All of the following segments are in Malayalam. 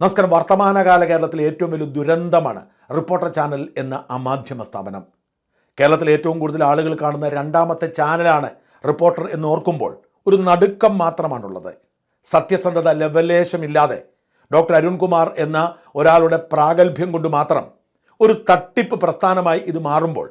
നമസ്കാരം. വർത്തമാനകാല കേരളത്തിലെ ഏറ്റവും വലിയ ദുരന്തമാണ് റിപ്പോർട്ടർ ചാനൽ എന്ന ആ മാധ്യമ സ്ഥാപനം. കേരളത്തിലെ ഏറ്റവും കൂടുതൽ ആളുകൾ കാണുന്ന രണ്ടാമത്തെ ചാനലാണ് റിപ്പോർട്ടർ എന്ന് ഓർക്കുമ്പോൾ ഒരു നടുക്കം മാത്രമാണുള്ളത്. സത്യസന്ധത ലവലേശമില്ലാതെ ഡോക്ടർ അരുൺകുമാർ എന്ന ഒരാളുടെ പ്രാഗൽഭ്യം കൊണ്ട് മാത്രം ഒരു തട്ടിപ്പ് പ്രസ്ഥാനമായി ഇത് മാറുമ്പോൾ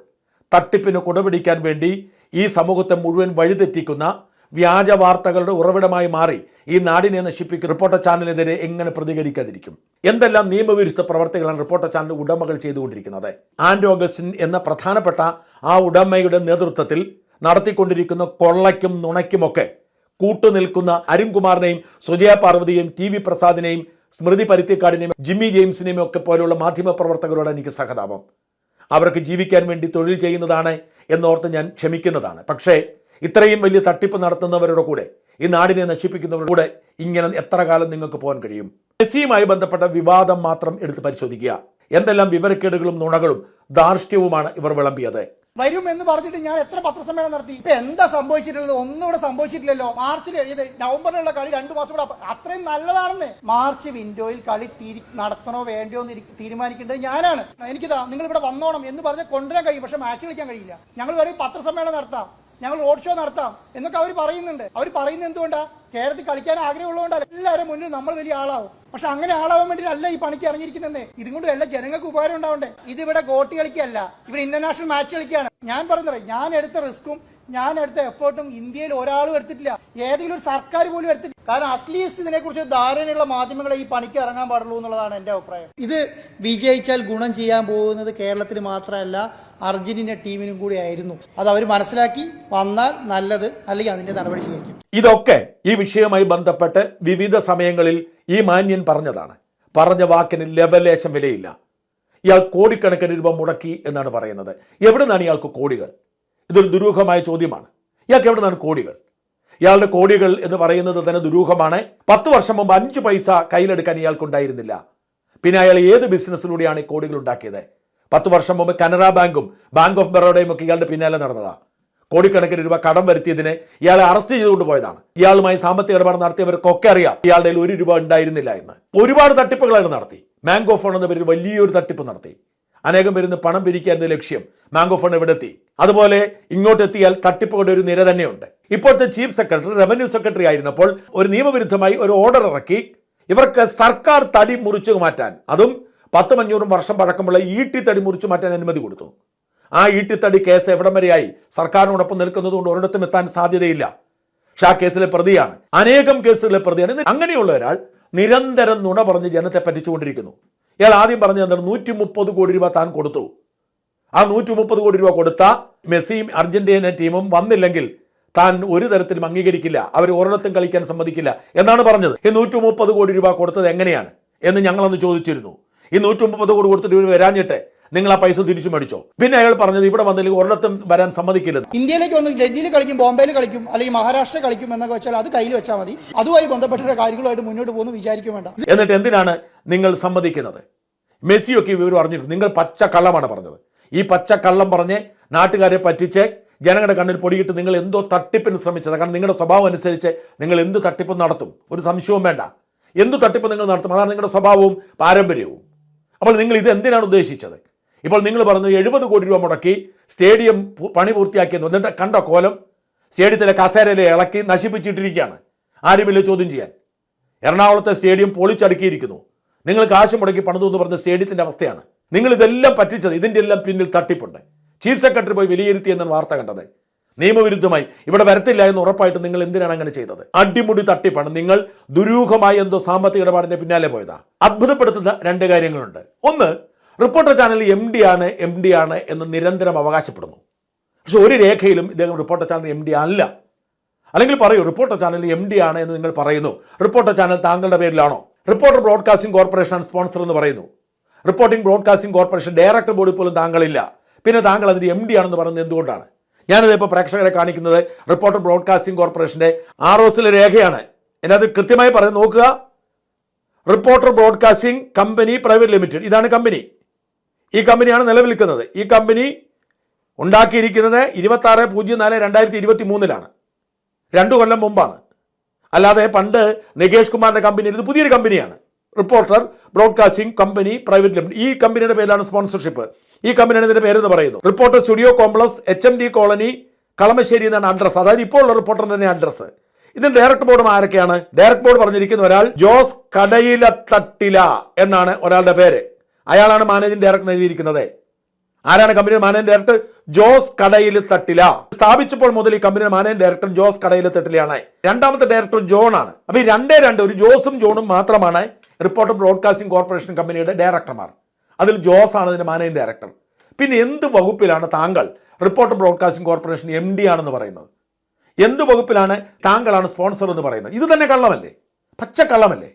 തട്ടിപ്പിന് കുടപിടിക്കാൻ വേണ്ടി ഈ സമൂഹത്തെ മുഴുവൻ വഴിതെറ്റിക്കുന്ന വ്യാജ വാർത്തകളുടെ ഉറവിടമായി മാറി ഈ നാടിനെ നശിപ്പിക്കുന്ന റിപ്പോർട്ടർ ചാനലിനെതിരെ എങ്ങനെ പ്രതികരിക്കാതിരിക്കും? എന്തെല്ലാം നിയമവിരുദ്ധ പ്രവർത്തികളാണ് റിപ്പോർട്ടർ ചാനൽ ഉടമകൾ ചെയ്തുകൊണ്ടിരിക്കുന്നത്? ആൻഡ് ഓഗസ്റ്റിൻ എന്ന പ്രധാനപ്പെട്ട ആ ഉടമയുടെ നേതൃത്വത്തിൽ നടത്തിക്കൊണ്ടിരിക്കുന്ന കൊള്ളയ്ക്കും നുണയ്ക്കുമൊക്കെ കൂട്ടുനിൽക്കുന്ന അരുൺകുമാറിനെയും സുജയ പാർവതിയെയും ടി വി പ്രസാദിനെയും സ്മൃതി പരുത്തിക്കാടിനെയും ജിമ്മി ജെയിംസിനെയും ഒക്കെ പോലെയുള്ള മാധ്യമ പ്രവർത്തകരോട് എനിക്ക് സഹതാപം. അവർക്ക് ജീവിക്കാൻ വേണ്ടി തൊഴിൽ ചെയ്യുന്നതാണ് എന്നോർത്ത് ഞാൻ ക്ഷമിക്കുന്നതാണ്. പക്ഷേ ഇത്രയും വലിയ തട്ടിപ്പ് നടത്തുന്നവരുടെ കൂടെ ഈ നാടിനെ നശിപ്പിക്കുന്നവരുടെ കൂടെ ഇങ്ങനെ എത്ര കാലം നിങ്ങൾക്ക് പോകാൻ കഴിയും? മെസ്സിയുമായി ബന്ധപ്പെട്ട വിവാദം മാത്രം എടുത്ത് പരിശോധിക്കുക. എന്തെല്ലാം വിവരക്കേടുകളും നുണകളും ധാർഷ്ട്യവുമാണ് ഇവർ വിളമ്പിയത്. വരും എന്ന് പറഞ്ഞിട്ട് ഞാൻ എത്ര പത്രസമ്മേളനം നടത്തി? ഇപ്പൊ എന്താ സംഭവിച്ചിട്ടുള്ളത്? ഒന്നും ഇവിടെ സംഭവിച്ചിട്ടില്ലല്ലോ. മാർച്ചിൽ ഇത് നവംബറിലുള്ള കളി രണ്ടു മാസം കൂടെ അത്രയും നല്ലതാണെന്ന്. മാർച്ച് വിൻഡോയിൽ കളി തിരി നടത്തണോ വേണ്ടയോ എന്ന് തീരുമാനിക്കേണ്ടത് ഞാനാണ്. എനിക്കിതാ നിങ്ങൾ ഇവിടെ വന്നോണം എന്ന് പറഞ്ഞ് കൊണ്ടുവരാൻ കഴിയും. പക്ഷെ മാച്ച് കളിക്കാൻ കഴിയില്ല. ഞങ്ങൾ വേണമെങ്കിൽ പത്രസമ്മേളനം നടത്താം. ഞങ്ങൾ റോഡ് ഷോ നടത്താം എന്നൊക്കെ അവർ പറയുന്നുണ്ട്. അവർ പറയുന്നത് എന്തുകൊണ്ടാ? കേരളത്തിൽ കളിക്കാൻ ആഗ്രഹമുള്ളതുകൊണ്ടല്ല. എല്ലാവരും മുന്നിൽ നമ്മൾ വലിയ ആളാവും. പക്ഷെ അങ്ങനെ ആളാവാൻ വേണ്ടിയിട്ടല്ല ഈ പണിക്ക് ഇറങ്ങിയിരിക്കുന്നത്. ഇതും കൊണ്ട് എല്ലാ ജനങ്ങൾക്ക് ഉപകാരം ഉണ്ടാവണ്ടേ? ഇതിവിടെ ഗോട്ടി കളിക്കല്ല ഇവിടെ ഇന്റർനാഷണൽ മാച്ച് കളിക്കുകയാണ്. ഞാൻ പറഞ്ഞത് ഞാൻ എടുത്ത റിസ്ക്കും ഞാൻ എടുത്ത എഫേർട്ടും ഇന്ത്യയിൽ ഒരാളും എടുത്തിട്ടില്ല. ഏതെങ്കിലും ഒരു സർക്കാർ പോലും എടുത്തിട്ടില്ല. കാരണം അറ്റ്ലീസ്റ്റ് ഇതിനെക്കുറിച്ച് ധാരണയുള്ള മാധ്യമങ്ങളെ ഈ പണിക്ക് ഇറങ്ങാൻ പാടുള്ളൂ എന്നുള്ളതാണ് എന്റെ അഭിപ്രായം. ഇത് വിജയിച്ചാൽ ഗുണം ചെയ്യാൻ പോകുന്നത് കേരളത്തിൽ മാത്രമല്ല അർജന്റീന ടീമിനും കൂടി ആയിരുന്നു. അത് അവർ മനസ്സിലാക്കി വന്നാൽ നല്ലത് അല്ലെങ്കിൽ അതിന്റെ നടപടി സ്വീകരിക്കും. ഇതൊക്കെ ഈ വിഷയവുമായി ബന്ധപ്പെട്ട് വിവിധ സമയങ്ങളിൽ ഈ മാന്യൻ പറഞ്ഞതാണ്. പറഞ്ഞ വാക്കിന് ലെവലേശം വിലയില്ല. ഇയാൾ കോടിക്കണക്കിന് രൂപ മുടക്കി എന്നാണ് പറയുന്നത്. എവിടെ നിന്നാണ് ഇയാൾക്ക് കോടികൾ? ഇതൊരു ദുരൂഹമായ ചോദ്യമാണ്. ഇയാൾക്ക് എവിടെ നിന്നാണ് കോടികൾ? ഇയാളുടെ കോടികൾ എന്ന് പറയുന്നത് തന്നെ ദുരൂഹമാണ്. പത്ത് വർഷം മുമ്പ് അഞ്ച് പൈസ കയ്യിലെടുക്കാൻ ഇയാൾക്കുണ്ടായിരുന്നില്ല. പിന്നെ അയാൾ ഏത് ബിസിനസ്സിലൂടെയാണ് ഈ കോടികൾ ഉണ്ടാക്കിയത്? പത്ത് വർഷം മുമ്പ് കനറ ബാങ്കും ബാങ്ക് ഓഫ് ബറോഡയും ഒക്കെ ഇയാളുടെ പിന്നാലെ നടന്നതാണ് കോടിക്കണക്കിന് രൂപ കടം വരുത്തിയതിനെ ഇയാളെ അറസ്റ്റ് ചെയ്തുകൊണ്ട് പോയതാണ്. ഇയാളുമായി സാമ്പത്തിക ഇടപാട് നടത്തിയവർക്കൊക്കെ അറിയാം ഇയാളുടെ ഒരു രൂപ ഉണ്ടായിരുന്നില്ല എന്ന്. ഒരുപാട് തട്ടിപ്പുകൾ അയാൾ നടത്തി. മാംഗോ ഫോൺ എന്ന പേരിൽ വലിയൊരു തട്ടിപ്പ് നടത്തി. അനേകം പേരുന്ന് പണം പിരിക്കുക എന്ന ലക്ഷ്യം. മാംഗോ ഫോൺ ഇവിടെ എത്തി? അതുപോലെ ഇങ്ങോട്ട് എത്തിയാൽ തട്ടിപ്പുകളുടെ ഒരു നിര തന്നെയുണ്ട്. ഇപ്പോഴത്തെ ചീഫ് സെക്രട്ടറി റവന്യൂ സെക്രട്ടറി ആയിരുന്നപ്പോൾ ഒരു നിയമവിരുദ്ധമായി ഒരു ഓർഡർ ഇറക്കി. ഇവർക്ക് സർക്കാർ തടി മുറിച്ചു മാറ്റാൻ. അതും പത്തും അഞ്ഞൂറും വർഷം പഴക്കമുള്ള ഈട്ടി തടി മുറിച്ചു മാറ്റാൻ അനുമതി കൊടുത്തു. ആ ഈട്ടിത്തടി കേസ് എവിടം വരെയായി? സർക്കാരിനോടൊപ്പം നിൽക്കുന്നത് കൊണ്ട് ഒരിടത്തും എത്താൻ സാധ്യതയില്ല. ഷാ കേസിലെ പ്രതിയാണ്. അനേകം കേസുകളിലെ പ്രതിയാണ്. അങ്ങനെയുള്ള ഒരാൾ നിരന്തരം നുണ പറഞ്ഞ് ജനത്തെ പറ്റിച്ചുകൊണ്ടിരിക്കുന്നു. ഇയാൾ ആദ്യം പറഞ്ഞു എന്താണ്? നൂറ്റി മുപ്പത് കോടി രൂപ താൻ കൊടുത്തു. ആ നൂറ്റി മുപ്പത് കോടി രൂപ കൊടുത്ത മെസ്സിയും അർജന്റീന ടീമും വന്നില്ലെങ്കിൽ താൻ ഒരു തരത്തിലും അംഗീകരിക്കില്ല. അവർ ഒരിടത്തും കളിക്കാൻ സമ്മതിക്കില്ല എന്നാണ് പറഞ്ഞത്. ഈ നൂറ്റി മുപ്പത് കോടി രൂപ കൊടുത്തത് എങ്ങനെയാണ് എന്ന് ഞങ്ങളന്ന് ചോദിച്ചിരുന്നു. ഈ നൂറ്റി മുപ്പത് കോടി കൊടുത്തിട്ട് ഇവർ വരാഞ്ഞിട്ട്? നിങ്ങൾ ആ പൈസ തിരിച്ചു മേടിച്ചോ. പിന്നെ അയാൾ പറഞ്ഞത് ഇവിടെ വന്നില്ലെങ്കിൽ ഒരിടത്തും വരാൻ സമ്മതിക്കില്ല. ഇന്ത്യയിലേക്ക് വന്ന് ഡൽഹിയിൽ കളിക്കും ബോംബെയിൽ കളിക്കും അല്ലെങ്കിൽ മഹാരാഷ്ട്ര കളിക്കും എന്നൊക്കെ വെച്ചാൽ അത് കയ്യിൽ വെച്ചാൽ മതി. അതുമായി ബന്ധപ്പെട്ട കാര്യങ്ങളുമായിട്ട് മുന്നോട്ട് പോകുന്നു വിചാരിക്കും വേണ്ട. എന്നിട്ട് എന്തിനാണ് നിങ്ങൾ സമ്മതിക്കുന്നത്? മെസ്സിയൊക്കെ ഇവർ വിവരം അറിഞ്ഞിട്ടുണ്ട്. നിങ്ങൾ പച്ച കള്ളമാണ് പറഞ്ഞത്. ഈ പച്ച കള്ളം പറഞ്ഞ് നാട്ടുകാരെ പറ്റിച്ച് ജനങ്ങളുടെ കണ്ണിൽ പൊടിയിട്ട് നിങ്ങൾ എന്തോ തട്ടിപ്പിന് ശ്രമിച്ചത്. കാരണം നിങ്ങളുടെ സ്വഭാവം അനുസരിച്ച് നിങ്ങൾ എന്ത് തട്ടിപ്പും നടത്തും? ഒരു സംശയവും വേണ്ട. എന്ത് തട്ടിപ്പ് നിങ്ങൾ നടത്തും? അതാണ് നിങ്ങളുടെ സ്വഭാവവും പാരമ്പര്യവും. അപ്പോൾ നിങ്ങൾ ഇത് എന്തിനാണ് ഉദ്ദേശിച്ചത്? ഇപ്പോൾ നിങ്ങൾ പറഞ്ഞു എഴുപത് കോടി രൂപ മുടക്കി സ്റ്റേഡിയം പണി പൂർത്തിയാക്കിയെന്ന് എന്നിട്ട് കണ്ട കോലം സ്റ്റേഡിയത്തിലെ കസേരയിലെ ഇളക്കി നശിപ്പിച്ചിട്ടിരിക്കുകയാണ്. ആരുമില്ല ചോദ്യം ചെയ്യാൻ. എറണാകുളത്തെ സ്റ്റേഡിയം പൊളിച്ചടുക്കിയിരിക്കുന്നു. നിങ്ങൾ കാശ് മുടക്കി പണിതു എന്ന് പറഞ്ഞ സ്റ്റേഡിയത്തിന്റെ അവസ്ഥയാണ്. നിങ്ങൾ ഇതെല്ലാം പറ്റിച്ചത് ഇതിന്റെ എല്ലാം പിന്നിൽ തട്ടിപ്പുണ്ട്. ചീഫ് സെക്രട്ടറി പോയി വിലയിരുത്തി എന്നാണ് വാർത്ത കണ്ടത്. നിയമവിരുദ്ധമായി. ഇവിടെ വരത്തില്ല എന്ന് ഉറപ്പായിട്ട് നിങ്ങൾ എന്തിനാണ് അങ്ങനെ ചെയ്തത്? അടിമുടി തട്ടിപ്പാണ്. നിങ്ങൾ ദുരൂഹമായി എന്തോ സാമ്പത്തിക ഇടപാടിന്റെ പിന്നാലെ പോയതാ. അത്ഭുതപ്പെടുത്തുന്ന രണ്ട് കാര്യങ്ങളുണ്ട്. ഒന്ന് റിപ്പോർട്ടർ ചാനൽ എം ഡി ആണ് എം ഡി ആണ് എന്ന് നിരന്തരം അവകാശപ്പെടുന്നു. പക്ഷെ ഒരു രേഖയിലും ഇദ്ദേഹം റിപ്പോർട്ടർ ചാനൽ എം ഡി അല്ല. അല്ലെങ്കിൽ പറയൂ റിപ്പോർട്ടർ ചാനൽ എം ഡി ആണ് എന്ന് നിങ്ങൾ പറയുന്നു. റിപ്പോർട്ടർ ചാനൽ താങ്കളുടെ പേരിലാണോ? റിപ്പോർട്ടർ ബ്രോഡ്കാസ്റ്റിംഗ് കോർപ്പറേഷൻ സ്പോൺസർ എന്ന് പറയുന്നു. റിപ്പോർട്ടിംഗ് ബ്രോഡ്കാസ്റ്റിംഗ് കോർപ്പറേഷൻ ഡയറക്ടർ ബോർഡിൽ പോലും താങ്കളില്ല. പിന്നെ താങ്കൾ അതിന് എം ഡി ആണെന്ന് പറയുന്നത് എന്തുകൊണ്ടാണ്? ഞാനിത് ഇപ്പോൾ പ്രേക്ഷകരെ കാണിക്കുന്നത് റിപ്പോർട്ടർ ബ്രോഡ്കാസ്റ്റിംഗ് കോർപ്പറേഷന്റെ ആർ ഒസിലെ രേഖയാണ്. എന്നത് കൃത്യമായി പറയാം നോക്കുക. Reporter broadcasting company private limited. ഇതാണ് കമ്പനി. ഈ കമ്പനിയാണ് നിലവിൽക്കുന്നത് ഈ കമ്പനി ഉണ്ടാക്കിയിരിക്കുന്നത് ഇരുപത്തി ആറ് പൂജ്യം നാല് രണ്ടായിരത്തി ഇരുപത്തി മൂന്നിലാണ് രണ്ടു കൊല്ലം മുമ്പാണ്. അല്ലാതെ പണ്ട് നികേഷ് കുമാറിന്റെ കമ്പനി ഇത് പുതിയൊരു കമ്പനിയാണ്. Reporter broadcasting company private limited. ഈ കമ്പനിയുടെ പേരിലാണ് സ്പോൺസർഷിപ്പ്. ഈ കമ്പനിയാണ് ഇതിന്റെ പേരെന്ന് പറയുന്നു. Reporter studio complex H M D colony Kalamassery എന്നാണ് അഡ്രസ്സ് അതായത് ഇപ്പോൾ ഉള്ള റിപ്പോർട്ടർ തന്നെ അഡ്രസ് ഇതിന് ഡയറക്ട് ബോർഡും ആരൊക്കെയാണ്? ഡയറക്ട് ബോർഡ് പറഞ്ഞിരിക്കുന്ന ഒരാൾ ജോസ് കടയിലത്തട്ടില എന്നാണ് ഒരാളുടെ പേര്. അയാളാണ് മാനേജിംഗ് ഡയറക്ടർ എഴുതിയിരിക്കുന്നത് ആരാണ് കമ്പനിയുടെ മാനേജിംഗ് ഡയറക്ടർ ജോസ് കടയിൽ തട്ടില സ്ഥാപിച്ചപ്പോൾ മുതൽ ഈ കമ്പനിയുടെ മാനേജിംഗ് ഡയറക്ടർ ജോസ് കടയിൽ തട്ടിലാണ് രണ്ടാമത്തെ ഡയറക്ടർ ജോൺ ആണ്. അപ്പൊ ഈ രണ്ടേ രണ്ട് ഒരു ജോസും ജോണും മാത്രമാണ് റിപ്പോർട്ടർ ബ്രോഡ്കാസ്റ്റിംഗ് കോർപ്പറേഷൻ കമ്പനിയുടെ ഡയറക്ടർമാർ അതിൽ ആണ് അതിന്റെ മാനേജിംഗ് ഡയറക്ടർ. പിന്നെ എന്ത് വകുപ്പിലാണ് താങ്കൾ reporter broadcasting corporation M D ആണെന്ന് പറയുന്നത്? എന്ത് വകുപ്പിലാണ് താങ്കളാണ് സ്പോൺസർ എന്ന് പറയുന്നത്? ഇത് തന്നെ കള്ളമല്ലേ? പച്ച കള്ളമല്ലേ?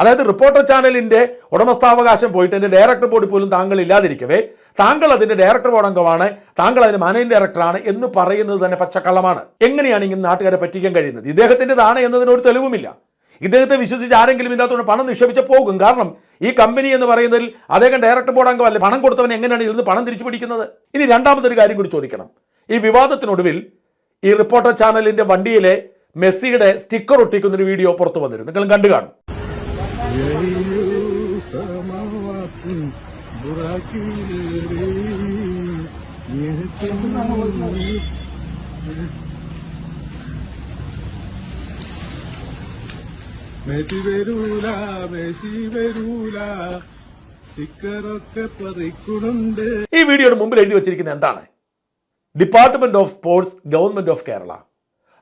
അതായത് റിപ്പോർട്ടർ ചാനലിന്റെ ഉടമസ്ഥാവകാശം പോയിട്ട് എന്റെ ഡയറക്ടർ ബോർഡ് പോലും താങ്കൾ ഇല്ലാതിരിക്കവേ താങ്കൾ അതിന്റെ ഡയറക്ടർ ബോർഡ് അംഗമാണ് താങ്കൾ അതിന്റെ മാനേജിംഗ് ഡയറക്ടറാണ് എന്ന് പറയുന്നത് തന്നെ പച്ചക്കള്ളമാണ് എങ്ങനെയാണ് ഇങ്ങനെ നാട്ടുകാരെ പറ്റിക്കാൻ കഴിയുന്നത്? ഇദ്ദേഹത്തിന്റെതാണ് എന്നതിനൊരു തെളിവുമില്ല. ഇദ്ദേഹത്തെ വിശ്വസിച്ച് ആരെങ്കിലും ഇതിനകത്തോട് പണം നിക്ഷേപിച്ച പോകും. കാരണം ഈ കമ്പനി എന്ന് പറയുന്നതിൽ അദ്ദേഹം ഡയറക്ടർ ബോർഡ് അംഗമല്ലേ. പണം കൊടുത്തവൻ എങ്ങനെയാണ് ഇതിൽ പണം തിരിച്ചു പിടിക്കുന്നത്? ഇനി രണ്ടാമതൊരു കാര്യം കൂടി ചോദിക്കണം. ഈ വിവാദത്തിനൊടുവിൽ ഈ റിപ്പോർട്ടർ ചാനലിന്റെ വണ്ടിയിലെ മെസ്സിയുടെ സ്റ്റിക്കർ ഒട്ടിക്കുന്ന ഒരു വീഡിയോ പുറത്തു വന്നിരുന്നു. നിങ്ങളും കണ്ടു കാണും. മെസ്സി വരൂല മെസ്സി വരൂല. സ്റ്റിക്കറൊക്കെ പറിക്കുന്നുണ്ട്. ഈ വീഡിയോയുടെ മുമ്പിൽ എഴുതി വെച്ചിരിക്കുന്നത് എന്താണ്? Department of sports government of Kerala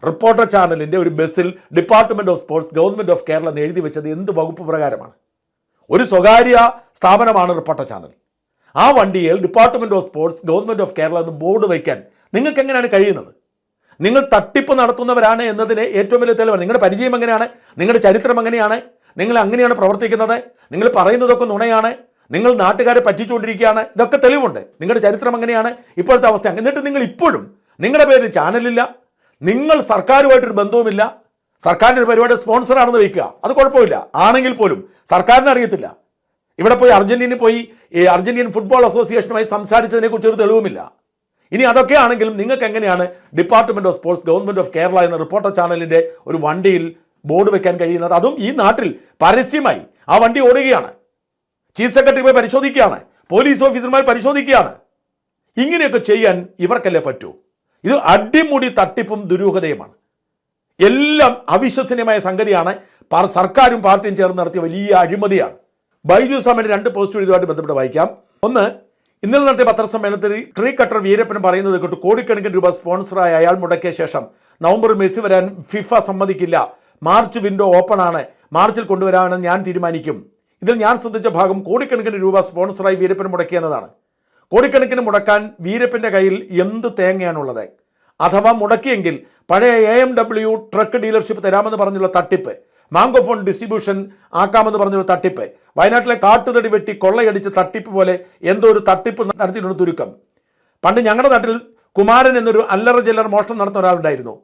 reporter ചാനലിന്റെ ഒരു ബസ്സിൽ department of sports government of Kerala എന്ന് എഴുതി വെച്ചത് എന്ത് വകുപ്പ് പ്രകാരമാണ്? ഒരു സ്വകാര്യ സ്ഥാപനമാണ് റിപ്പോർട്ടർ ചാനൽ ആ വണ്ടിയിൽ department of sports government of Kerala എന്ന് ബോർഡ് വയ്ക്കാൻ നിങ്ങൾക്ക് എങ്ങനെയാണ് കഴിയുന്നത്? നിങ്ങൾ തട്ടിപ്പ് നടത്തുന്നവരാണ് എന്നതിന് ഏറ്റവും വലിയ തെളിവാണ്. നിങ്ങളുടെ പരിചയം എങ്ങനെയാണ്? നിങ്ങളുടെ ചരിത്രം എങ്ങനെയാണ്? നിങ്ങൾ അങ്ങനെയാണ് പ്രവർത്തിക്കുന്നത്? നിങ്ങൾ പറയുന്നതൊക്കെ നുണയാണ്? നിങ്ങൾ നാട്ടുകാരെ പറ്റിച്ചുകൊണ്ടിരിക്കുകയാണ്? ഇതൊക്കെ തെളിവുണ്ട്. നിങ്ങളുടെ ചരിത്രം എങ്ങനെയാണ്? ഇപ്പോഴത്തെ അവസ്ഥ. എന്നിട്ട് നിങ്ങൾ ഇപ്പോഴും നിങ്ങളുടെ പേരിൽ ചാനലില്ല. നിങ്ങൾ സർക്കാരുമായിട്ടൊരു ബന്ധവുമില്ല. സർക്കാരിന്റെ ഒരു പരിപാടി സ്പോൺസറാണെന്ന് വയ്ക്കുക അത് കുഴപ്പമില്ല. ആണെങ്കിൽ പോലും സർക്കാരിന് അറിയത്തില്ല. ഇവിടെ പോയി അർജന്റീനയിൽ പോയി ഈ അർജന്റീൻ ഫുട്ബോൾ അസോസിയേഷനുമായി സംസാരിച്ചതിനെ കുറിച്ച് ഒരു തെളിവുമില്ല. ഇനി അതൊക്കെ ആണെങ്കിലും നിങ്ങൾക്ക് എങ്ങനെയാണ് department of sports government of Kerala എന്ന റിപ്പോർട്ടർ ചാനലിന്റെ ഒരു വണ്ടിയിൽ ബോർഡ് വെക്കാൻ കഴിയുന്നത്. അതും ഈ നാട്ടിൽ പരസ്യമായി. ആ വണ്ടി ഓടുകയാണ്. ചീഫ് സെക്രട്ടറി പോയി പരിശോധിക്കുകയാണ്. പോലീസ് ഓഫീസർമാർ പരിശോധിക്കുകയാണ്. ഇങ്ങനെയൊക്കെ ചെയ്യാൻ ഇവർക്കല്ലേ പറ്റൂ? ഇത് അടിമുടി തട്ടിപ്പും ദുരൂഹതയുമാണ്. എല്ലാം അവിശ്വസനീയമായ സംഗതിയാണ്. സർക്കാരും പാർട്ടിയും ചേർന്ന് നടത്തിയ വലിയ അഴിമതിയാണ്. ബൈജു സമയുടെ രണ്ട് പോസ്റ്റ് ഇതുമായിട്ട് ബന്ധപ്പെട്ട് വായിക്കാം. ഒന്ന് ഇന്നലെ നടത്തിയ പത്രസമ്മേളനത്തിൽ ട്രീ കട്ടർ വീരപ്പൻ പറയുന്നത് കേട്ടു കോടിക്കണക്കിന് രൂപ സ്പോൺസറായ അയാൾ മുടക്കിയ ശേഷം നവംബർ മെസ്സി വരാൻ ഫിഫ സമ്മതിക്കില്ല. മാർച്ച് വിൻഡോ ഓപ്പൺ ആണ്. മാർച്ചിൽ കൊണ്ടുവരാമെന്ന് ഞാൻ തീരുമാനിക്കും. ഇതിൽ ഞാൻ ശ്രദ്ധിച്ച ഭാഗം കോടിക്കണക്കിന് രൂപ സ്പോൺസറായി വീരപ്പൻ മുടക്കിയെന്നതാണ് കോടിക്കണക്കിന് മുടക്കാൻ വീരപ്പന്റെ കയ്യിൽ എന്ത് തേങ്ങയാണുള്ളത്? അഥവാ മുടക്കിയെങ്കിൽ പഴയ A M W truck dealership തരാമെന്ന് പറഞ്ഞുള്ള തട്ടിപ്പ് മാംഗോ ഫോൺ ഡിസ്ട്രിബ്യൂഷൻ ആക്കാമെന്ന് പറഞ്ഞുള്ള തട്ടിപ്പ് വയനാട്ടിലെ കാട്ടുതടി വെട്ടി കൊള്ളയടിച്ച് തട്ടിപ്പ് പോലെ എന്തോ ഒരു തട്ടിപ്പ് നടത്തിയിട്ടുണ്ട്. തുരുക്കം പണ്ട് ഞങ്ങളുടെ നാട്ടിൽ കുമാരൻ എന്നൊരു അല്ലറ ചില്ലർ മോഷണം നടത്തുന്ന ഒരാളുണ്ടായിരുന്നു.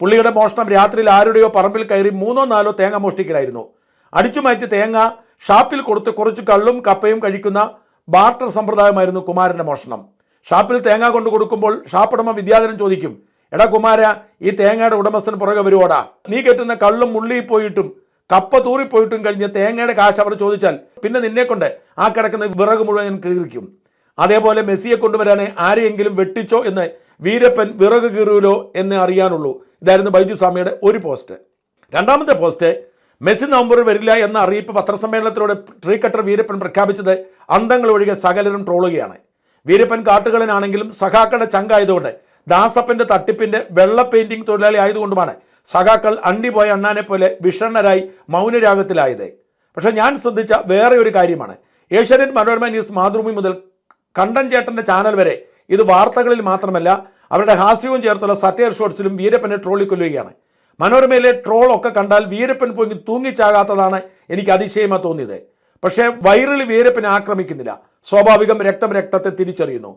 പുള്ളിയുടെ മോഷണം രാത്രിയിൽ ആരുടെയോ പറമ്പിൽ കയറി മൂന്നോ നാലോ തേങ്ങ മോഷ്ടിക്കലായിരുന്നു. അടിച്ചു മാറ്റി തേങ്ങ ഷാപ്പിൽ കൊടുത്ത് കുറച്ച് കള്ളും കപ്പയും കഴിക്കുന്ന ബാർട്ടർ സമ്പ്രദായമായിരുന്നു കുമാരന്റെ മോഷണം. ഷാപ്പിൽ തേങ്ങ കൊണ്ട് കൊടുക്കുമ്പോൾ ഷാപ്പുടമ വിദ്യാധരൻ ചോദിക്കും എടാ കുമാര ഈ തേങ്ങയുടെ ഉടമസ്ഥന് പുറകെ വരുവോടാ? നീ കെട്ടുന്ന കള്ളും മുള്ളിയിൽ പോയിട്ടും കപ്പ തൂറിപ്പോയിട്ടും കഴിഞ്ഞ് തേങ്ങയുടെ കാശ് അവർ ചോദിച്ചാൽ പിന്നെ നിന്നെ കൊണ്ട് ആ കിടക്കുന്ന വിറക് മുഴുവൻ ഞാൻ കീറിക്കും അതേപോലെ മെസ്സിയെ കൊണ്ടുവരാനെ ആരെയെങ്കിലും വെട്ടിച്ചോ എന്ന് വീരപ്പൻ വിറക് കീറുമല്ലോ എന്ന് അറിയാനുള്ളൂ. ഇതായിരുന്നു ബൈജു സ്വാമിയുടെ ഒരു പോസ്റ്റ്. രണ്ടാമത്തെ പോസ്റ്റ് മെസ്സി നവംബറിൽ വരില്ല എന്ന അറിയിപ്പ് പത്രസമ്മേളനത്തിലൂടെ ട്രീ കട്ടർ വീരപ്പൻ പ്രഖ്യാപിച്ചത് അന്തങ്ങൾ ഒഴികെ സകലരും ട്രോളുകയാണ്. വീരപ്പൻ കാട്ടുകളിലാണെങ്കിലും സഖാക്കളുടെ ചങ്കായതുകൊണ്ട് ദാസപ്പന്റെ തട്ടിപ്പിന്റെ വെള്ള പെയിന്റിംഗ് തൊഴിലാളി ആയതുകൊണ്ടുമാണ് സഖാക്കൾ അണ്ടിപോയ അണ്ണാനെ പോലെ വിഷണ്ണരായി മൗനരാഗത്തിലായത്. പക്ഷെ ഞാൻ ശ്രദ്ധിച്ച വേറെ ഒരു കാര്യമാണ്. ഏഷ്യാനെറ്റ് മനോരമ ന്യൂസ് മാതൃഭൂമി മുതൽ കണ്ടൻ ചേട്ടന്റെ ചാനൽ വരെ ഇത് വാർത്തകളിൽ മാത്രമല്ല അവരുടെ ഹാസ്യവും ചേർത്തുള്ള സറ്റയർ ഷോർട്സിലും വീരപ്പനെ ട്രോളിക്കൊല്ലുകയാണ് മനോരമയിലെ ട്രോൾ ഒക്കെ കണ്ടാൽ വീരപ്പൻ പൊങ്ങി തൂങ്ങിച്ചാകാത്തതാണ് എനിക്ക് അതിശയമായി തോന്നിയത്. പക്ഷേ വൈറൽ വീരപ്പനെ ആക്രമിക്കുന്നില്ല. സ്വാഭാവികം രക്തം രക്തത്തെ തിരിച്ചറിയുന്നു.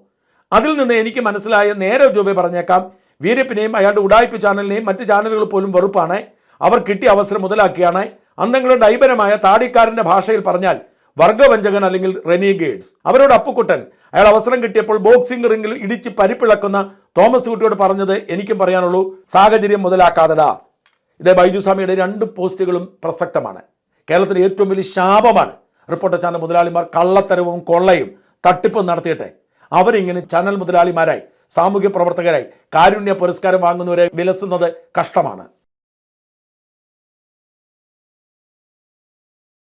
അതിൽ നിന്ന് എനിക്ക് മനസ്സിലായ നേരെ ജോബെ പറഞ്ഞേക്കാം വീരപ്പിനെയും അയാളുടെ ഉടായ്പ ചാനലിനെയും മറ്റ് ചാനലുകൾ പോലും വെറുപ്പാണ്. അവർ കിട്ടിയ അവസരം മുതലാക്കിയാണ്. അന്നങ്ങളുടെ ഡൈബരമായ താടിക്കാരന്റെ ഭാഷയിൽ പറഞ്ഞാൽ വർഗവഞ്ചകൻ അല്ലെങ്കിൽ റെനിഗേഡ്സ്. അവരോട് അപ്പുക്കുട്ടൻ അയാൾ അവസരം കിട്ടിയപ്പോൾ ബോക്സിംഗ് റിംഗിൽ ഇടിച്ച് പരിപ്പിളക്കുന്ന തോമസ് കുട്ടിയോട് പറഞ്ഞത് എനിക്കും പറയാനുള്ളൂ സാഹചര്യം മുതലാക്കാതെടാ. ഇതേ ബൈജു സ്വാമിയുടെ രണ്ട് പോസ്റ്റുകളും പ്രസക്തമാണ്. കേരളത്തിലെ ഏറ്റവും വലിയ ശാപമാണ് റിപ്പോർട്ടർ ചാനൽ മുതലാളിമാർ കള്ളത്തരവും കൊള്ളയും തട്ടിപ്പും നടത്തിയിട്ടെ. അവരിങ്ങനെ ചാനൽ മുതലാളിമാരായി സാമൂഹ്യ പ്രവർത്തകരായി കാരുണ്യ പുരസ്കാരം വാങ്ങുന്നവരെ വിലസുന്നത് കഷ്ടമാണ്.